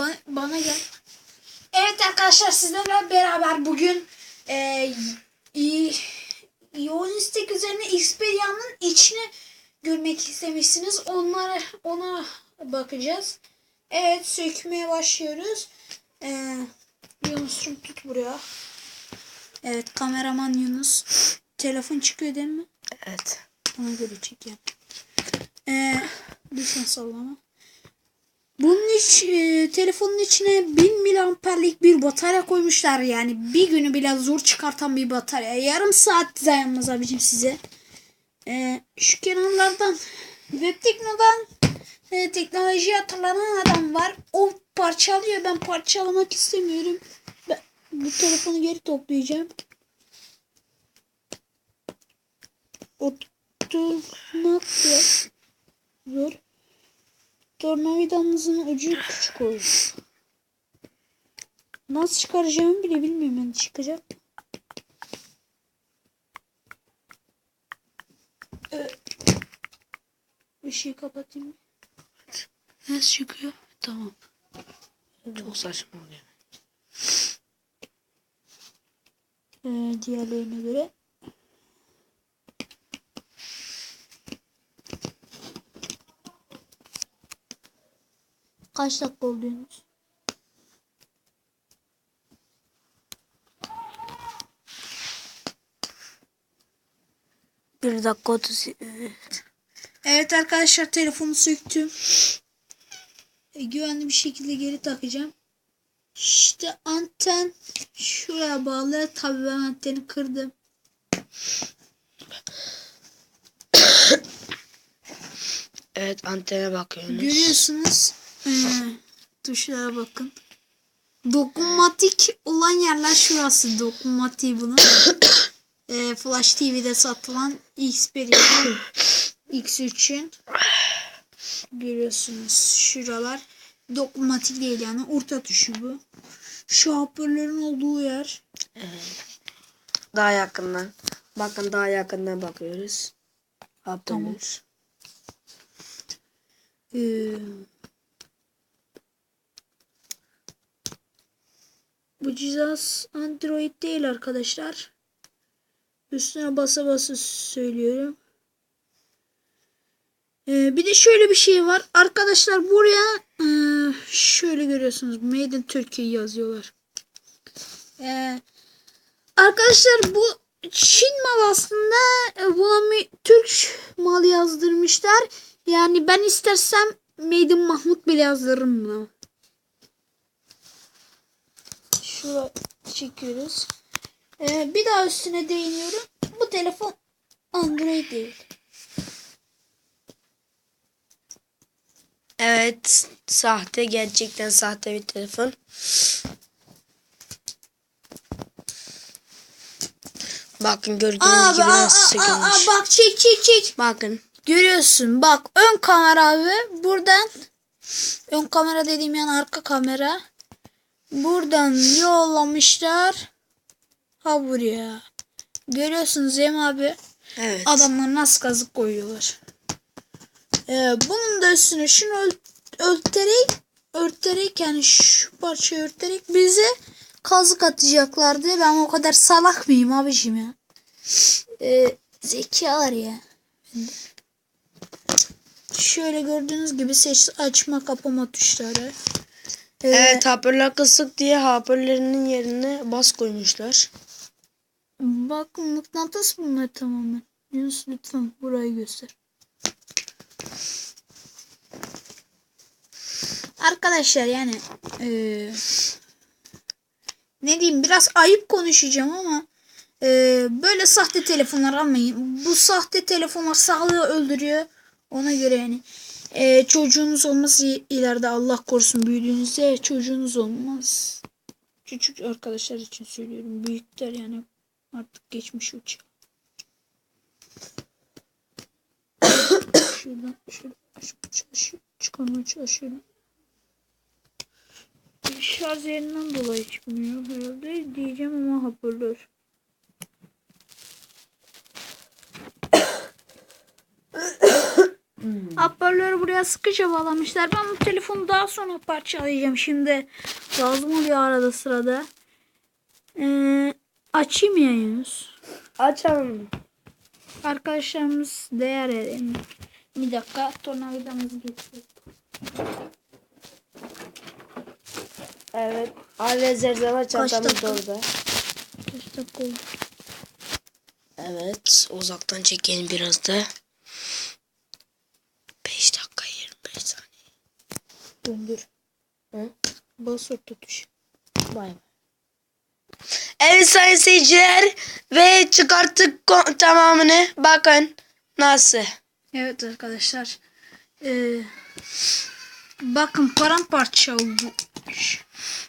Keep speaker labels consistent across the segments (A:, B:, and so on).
A: Bana, bana gel. Evet arkadaşlar sizlerle beraber bugün e, yoğun istek üzerine Xperia'nın içini görmek istemişsiniz. Onlara ona bakacağız. Evet sökmeye başlıyoruz. E, Yunus'cum tut buraya. Evet kameraman Yunus. Telefon çıkıyor değil mi?
B: Evet.
A: Ona göre çekeyim. Ee, lütfen sallama. Bunun iç, e, telefonun içine 1000 miliamperlik bir batarya koymuşlar. Yani bir günü bile zor çıkartan bir batarya. Yarım saat dayanmaz abicim size. Ee, şu kenarlardan Web Tekno'dan e, teknoloji hatırlanan adam var. O parçalıyor. Ben parçalamak istemiyorum. Ben bu telefonu geri toplayacağım. Oturmak zor. Tornavidanızın ucu küçük olur. Nasıl çıkaracağımı bile bilmiyorum ben çıkacak. Ee, Işığı kapatayım. Nasıl çıkıyor? Tamam.
B: Çok saçma oluyor.
A: Ee, diğerlerine göre. Kaç dakika oldu Yunus?
B: Bir dakika otuz.
A: Evet arkadaşlar telefonu söktüm. E, güvenli bir şekilde geri takacağım. İşte anten şuraya bağlı. Tabii ben anteni kırdım.
B: Evet antene bakıyorsunuz.
A: Görüyorsunuz. Ee, tuşlara bakın. Dokunmatik olan yerler şurası. Dokunmatik bunun. Ee, Flash TV'de satılan Xperia X3'ün görüyorsunuz şuralar dokunmatik değil yani orta tuşu bu. Şu hoparlörün olduğu yer.
B: Daha yakından. Bakın daha yakından bakıyoruz. Hoparlör.
A: Ee, bu cihaz Android değil arkadaşlar. Üstüne basa basa söylüyorum. Ee, bir de şöyle bir şey var. Arkadaşlar buraya e, şöyle görüyorsunuz. Made in Turkey yazıyorlar. Ee, arkadaşlar bu Çin mal aslında. E, Buna mi- Türk mal yazdırmışlar. Yani ben istersem Made in Mahmut bile yazdırırım buna. Şuraya çekiyoruz. Ee, bir daha üstüne değiniyorum. Bu telefon Android değil.
B: Evet. Sahte. Gerçekten sahte bir telefon. Bakın gördüğünüz gibi nasıl sökülmüş.
A: bak çek çek çek.
B: Bakın.
A: Görüyorsun bak ön kamera abi buradan ön kamera dediğim yani arka kamera buradan yollamışlar. Ha buraya. Görüyorsunuz mi abi?
B: Evet.
A: adamlar nasıl kazık koyuyorlar. Ee, bunun da üstüne şunu ört- örterek örterek yani şu parçayı örterek bize kazık atacaklardı ben o kadar salak mıyım abiciğim ya? Ee, zekalar ya. Şöyle gördüğünüz gibi ses açma kapama tuşları. Ee,
B: Evet hoparlör kısık diye hoparlörünün yerine bas koymuşlar.
A: Bak mıknatıs bunlar tamamen. Yunus lütfen burayı göster. Arkadaşlar yani eee, ne diyeyim biraz ayıp konuşacağım ama eee, böyle sahte telefonlar almayın. Bu sahte telefonlar sağlığı öldürüyor. Ona göre yani eee, çocuğunuz olmaz i- ileride Allah korusun büyüdüğünüzde çocuğunuz olmaz. Küçük arkadaşlar için söylüyorum. Büyükler yani artık geçmiş uçağı. Şuradan şöyle açmaya çalışıyorum. Çıkarmaya çalışıyorum. Şarj yerinden dolayı çıkmıyor herhalde diyeceğim ama hoparlör. Hoparlörü buraya sıkıca bağlamışlar. Ben bu telefonu daha sonra parçalayacağım. Şimdi lazım oluyor arada sırada. Ee, açayım ya Yunus.
B: Açalım.
A: Arkadaşlarımız değer verelim. Bir dakika tornavidamızı getirdik.
B: Evet. Aile zerzava çantamız da orada.
A: Kaç dakika oldu?
B: Evet. Uzaktan çekelim biraz da.
A: Döndür.
B: Hı?
A: Bas orta tuş.
B: Bay bay. Evet sayın seyirciler. Ve çıkarttık tamamını. Bakın nasıl.
A: Evet arkadaşlar. Ee, bakın paramparça oldu.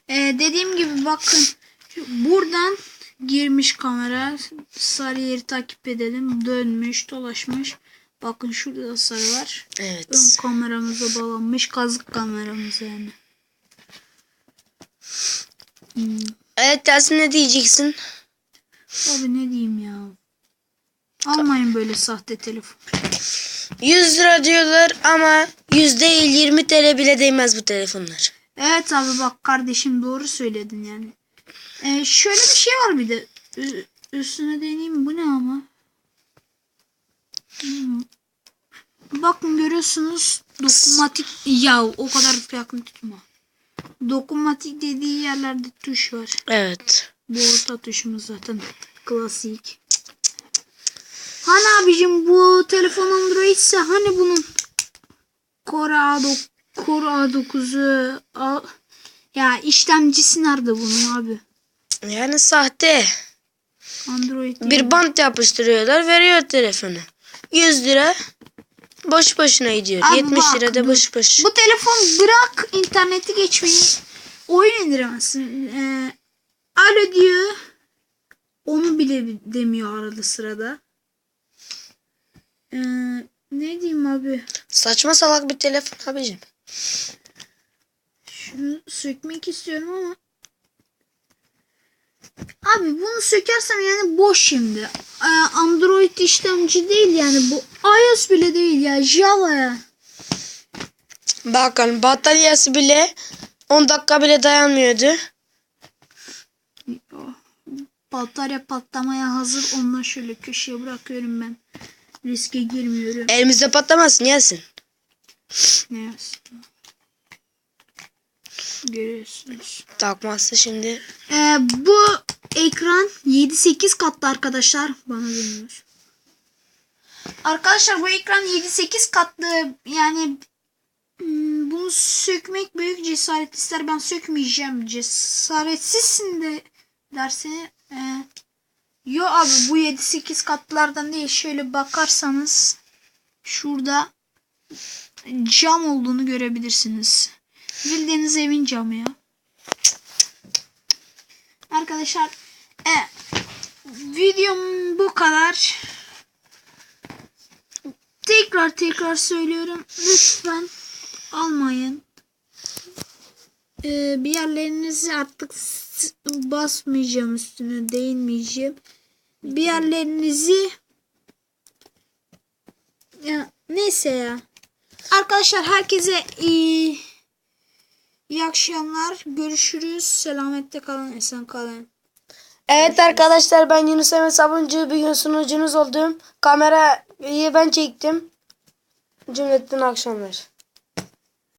A: Ee, dediğim gibi bakın buradan girmiş kamera sarı yeri takip edelim dönmüş dolaşmış bakın şurada da sarı var ön
B: Evet.
A: kameramıza bağlanmış kazık kameramız yani Hmm,
B: Evet Yasin ne diyeceksin?
A: abi ne diyeyim ya almayın böyle sahte telefon
B: 100 lira diyorlar ama 100 değil 20 TL bile değmez bu telefonlar.
A: Evet abi bak kardeşim doğru söyledin yani. Ee, şöyle bir şey var bir de. Ü- üstüne deneyeyim bu ne ama? Hmm. Bakın görüyorsunuz dokunmatik ya o kadar yakın tutma. Dokunmatik dediği yerlerde tuş var.
B: Evet.
A: Bu orta tuşumuz zaten klasik. Hani abicim bu telefon Android ise hani bunun Core A9 Core A9'u A- ya işlemcisi nerede bunun abi?
B: Yani sahte.
A: Android.
B: Bir bant yapıştırıyorlar veriyor telefonu. 100 lira boş boşuna gidiyor.
A: Abi
B: 70
A: bak,
B: lira da boş boş.
A: Bu telefon bırak interneti geçmeyi oyun indiremezsin. Ee, alo diyor. Onu bile demiyor arada sırada. Ee, ne diyeyim abi?
B: Saçma salak bir telefon abicim.
A: Şunu sökmek istiyorum ama Abi bunu sökersem yani boş şimdi. Ee, Android işlemci değil yani bu iOS bile değil ya Java ya.
B: Bakın bataryası bile 10 dakika bile dayanmıyordu.
A: Batarya patlamaya hazır. Ondan şöyle köşeye bırakıyorum ben. Riske girmiyorum.
B: Elimizde patlamasın Yasin.
A: Ne yazsın? Görüyorsunuz.
B: Takmazsa şimdi.
A: Ee, bu ekran 7-8 katlı arkadaşlar. Bana dönüyor. Arkadaşlar bu ekran 7-8 katlı. Yani hmm, bunu sökmek büyük cesaret ister. Ben sökmeyeceğim. Cesaretsizsin de derse e, yo abi bu 7-8 katlılardan değil. Şöyle bakarsanız şurada cam olduğunu görebilirsiniz. Bildiğiniz evin camı ya. Arkadaşlar e, videom bu kadar. Tekrar tekrar söylüyorum. Lütfen almayın. E, bir yerlerinizi artık basmayacağım üstüne değinmeyeceğim. Bir yerlerinizi ya, neyse ya. Arkadaşlar herkese iyi İyi akşamlar. Görüşürüz. Selametle kalın. Esen kalın.
B: Evet arkadaşlar ben Yunus Emre Sabuncu. Bugün sunucunuz oldum. Kamerayı ben çektim. Cümletten akşamlar.